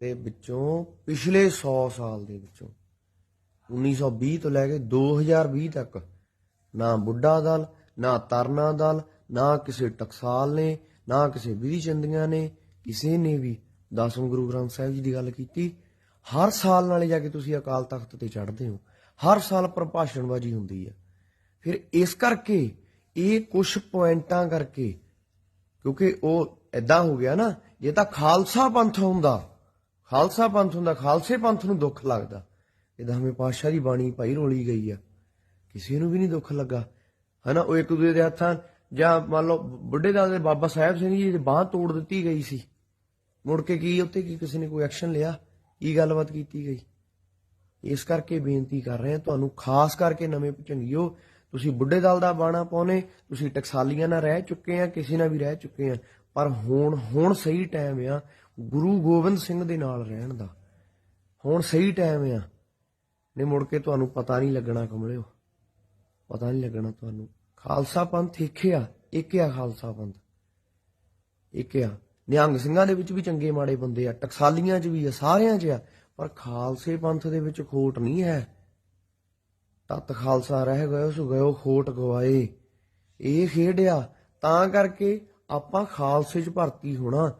ਦੇ ਵਿੱਚੋਂ ਪਿਛਲੇ 100 ਸਾਲ ਦੇ ਵਿੱਚੋਂ 1920 ਤੋਂ ਲੈ ਕੇ 2020 ਤੱਕ ਨਾ ਬੁੱਢਾ ਦਲ, ਨਾ ਤਰਨਾ ਦਲ, ਨਾ ਕਿਸੇ ਟਕਸਾਲ ਨੇ, ਨਾ ਕਿਸੇ ਵਿਧੀ ਚੰਦੀਆਂ ਨੇ, ਕਿਸੇ ਨੇ ਵੀ ਦਸਮ ਗੁਰੂ ਗ੍ਰੰਥ ਸਾਹਿਬ ਜੀ ਦੀ ਗੱਲ ਕੀਤੀ। ਹਰ ਸਾਲ ਨਾਲੇ ਜਾ ਕੇ ਤੁਸੀਂ ਅਕਾਲ ਤਖਤ ਤੇ ਚੜ੍ਹਦੇ ਹੋ। ਹਰ ਸਾਲ ਪ੍ਰਭਾਸ਼ਣਬਾਜ਼ੀ ਹੁੰਦੀ ਹੈ ਫਿਰ ਇਸ ਕਰਕੇ ਇਹ ਕੁਝ ਪੁਆਇੰਟਾਂ ਕਰਕੇ, ਕਿਉਂਕਿ ਉਹ ਐਦਾਂ ਹੋ ਗਿਆ ਨਾ, ਜੇ ਤਾਂ ਖਾਲਸਾ ਪੰਥ ਹੁੰਦਾ ਖਾਲਸਾ ਪੰਥ ਹੁੰਦਾ, ਖਾਲਸੇ ਪੰਥ ਨੂੰ ਦੁੱਖ ਲੱਗਦਾ। ਇਹ ਦਸਵੇਂ ਪਾਤਸ਼ਾਹ ਦੀ ਬਾਣੀ ਭਾਈ ਰੋਲੀ ਗਈ ਆ। ਕਿਸੇ ਨੂੰ ਵੀ ਨਹੀਂ ਦੁੱਖ ਲੱਗਾ। ਹਨਾ, ਉਹ ਇੱਕ ਦੂਜੇ ਦੇ ਹੱਥਾਂ ਜਾਂ ਮੰਨ ਲਓ ਬੁੱਢੇ ਦਾ ਦੇ ਬਾਬਾ ਸਾਹਿਬ ਸਿੰਘ ਜੀ ਦੀ ਬਾਹ ਤੋੜ ਦਿੱਤੀ ਗਈ ਸੀ। ਮੁੜ ਕੇ ਕੀ ਉੱਤੇ ਕੀ ਕਿਸੇ ਨੇ ਕੋਈ ਐਕਸ਼ਨ ਲਿਆ? ਕੀ ਗੱਲਬਾਤ ਕੀਤੀ ਗਈ? ਇਸ ਕਰਕੇ ਬੇਨਤੀ ਕਰ ਰਹੇ ਹਾਂ, ਤੁਹਾਨੂੰ ਖਾਸ ਕਰਕੇ ਨਵੇਂ ਚੰਗਿਓ ਤੁਸੀਂ ਬੁੱਢੇ ਦਲ ਦਾ ਬਾਣਾ ਪਾਉਨੇ, ਤੁਸੀਂ ਟਕਸਾਲੀਆਂ ਨਾਲ ਰਹਿ ਚੁੱਕੇ ਆ ਕਿਸੇ ਨਾਲ ਵੀ ਰਹਿ ਚੁੱਕੇ ਆ ਪਰ ਹੁਣ ਹੁਣ ਸਹੀ ਟਾਈਮ ਆ। ਗੁਰੂ ਗੋਬਿੰਦ ਸਿੰਘ ਦੇ ਨਾਲ ਰਹਿਣ ਦਾ। ਹੁਣ ਸਹੀ ਟਾਈਮ ਆ। ਨੇ ਮੁੜ ਕੇ ਤੁਹਾਨੂੰ ਪਤਾ ਨਹੀਂ ਲੱਗਣਾ ਕਮਲਿਓ। ਪਤਾ ਨਹੀਂ ਲੱਗਣਾ ਤੁਹਾਨੂੰ। ਖਾਲਸਾ ਪੰਥ ਇੱਕ ਆ ਖਾਲਸਾ ਪੰਥ। ਇੱਕ ਆ। ਨਿਹੰਗ ਸਿੰਘਾਂ ਦੇ ਵਿੱਚ ਵੀ ਚੰਗੇ ਮਾੜੇ ਬੰਦੇ ਆ, ਟਕਸਾਲੀਆਂ 'ਚ ਵੀ ਆ, ਸਾਰਿਆਂ 'ਚ ਆ। ਪਰ ਖਾਲਸੇ ਪੰਥ ਦੇ ਵਿੱਚ ਖੋਟ ਨਹੀਂ ਹੈ। ਤਤ ਖਾਲਸਾ ਰਹਿ ਗਏ ਸੋ ਗਇਓ ਖੋਟ ਗਵਾਏ। ਇਹ ਖੇਡਿਆ ਤਾਂ ਕਰਕੇ ਆਪਾਂ ਖਾਲਸੇ 'ਚ ਭਰਤੀ ਹੋਣਾ।